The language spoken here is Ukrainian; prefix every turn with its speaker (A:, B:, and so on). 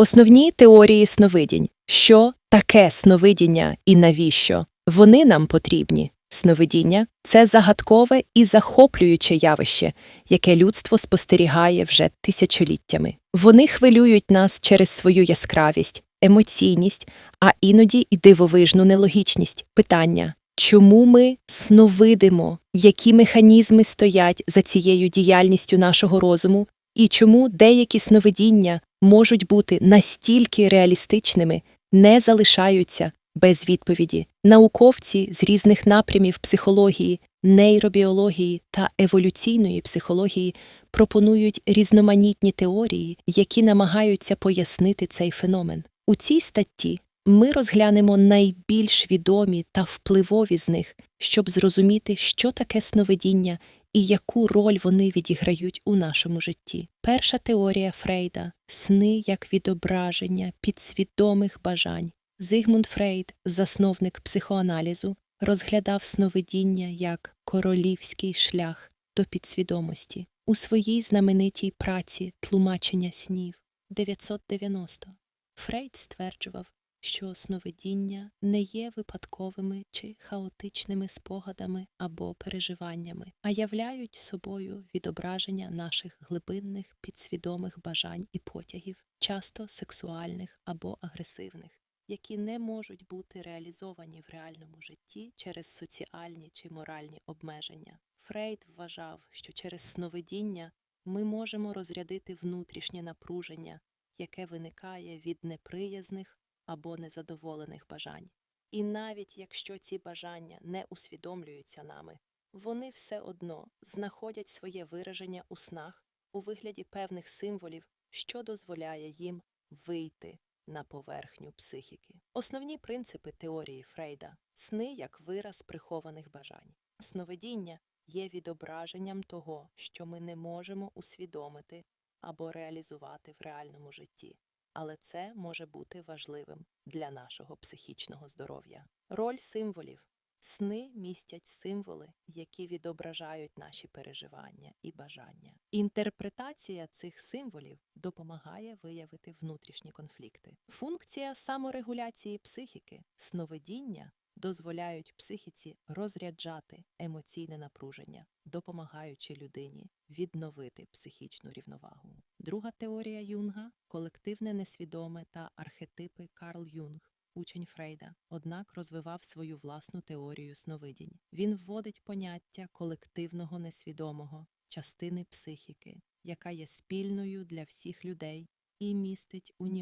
A: Основні теорії сновидінь. Що таке сновидіння і навіщо? Вони нам потрібні. Сновидіння це загадкове і захоплююче явище, яке людство спостерігає вже тисячоліттями. Вони хвилюють нас через свою яскравість, емоційність, а іноді і дивовижну нелогічність. Питання чому ми сновидимо, які механізми стоять за цією діяльністю нашого розуму, і чому деякі сновидіння можуть бути настільки реалістичними, не залишаються без відповіді. Науковці з різних напрямів психології, нейробіології та еволюційної психології пропонують різноманітні теорії, які намагаються пояснити цей феномен. У цій статті ми розглянемо найбільш відомі та впливові з них, щоб зрозуміти, що таке сновидіння і яку роль вони відіграють у нашому житті. Перша теорія Фрейда сни як відображення підсвідомих бажань. Зигмунд Фрейд, засновник психоаналізу, розглядав сновидіння як королівський шлях до підсвідомості у своїй знаменитій праці Тлумачення снів 990. Фрейд стверджував, що сновидіння не є випадковими чи хаотичними спогадами або переживаннями, а являють собою відображення наших глибинних підсвідомих бажань і потягів, часто сексуальних або агресивних, які не можуть бути реалізовані в реальному житті через соціальні чи моральні обмеження. Фрейд вважав, що через сновидіння ми можемо розрядити внутрішнє напруження, яке виникає від неприязних або незадоволених бажань. І навіть якщо ці бажання не усвідомлюються нами, вони все одно знаходять своє вираження у снах у вигляді певних символів, що дозволяє їм вийти на поверхню психіки. Основні принципи теорії Фрейда сни як вираз прихованих бажань. Сновидіння є відображенням того, що ми не можемо усвідомити або реалізувати в реальному житті але це може бути важливим для нашого психічного здоров'я. Роль символів. Сни містять символи, які відображають наші переживання і бажання. Інтерпретація цих символів допомагає виявити внутрішні конфлікти. Функція саморегуляції психіки, сновидіння дозволяють психіці розряджати емоційне напруження, допомагаючи людині відновити психічну рівновагу. Друга теорія Юнга колективне несвідоме та архетипи Карл Юнг. Учень Фрейда, однак розвивав свою власну теорію сновидінь. Він вводить поняття колективного несвідомого, частини психіки, яка є спільною для всіх людей і містить універсальні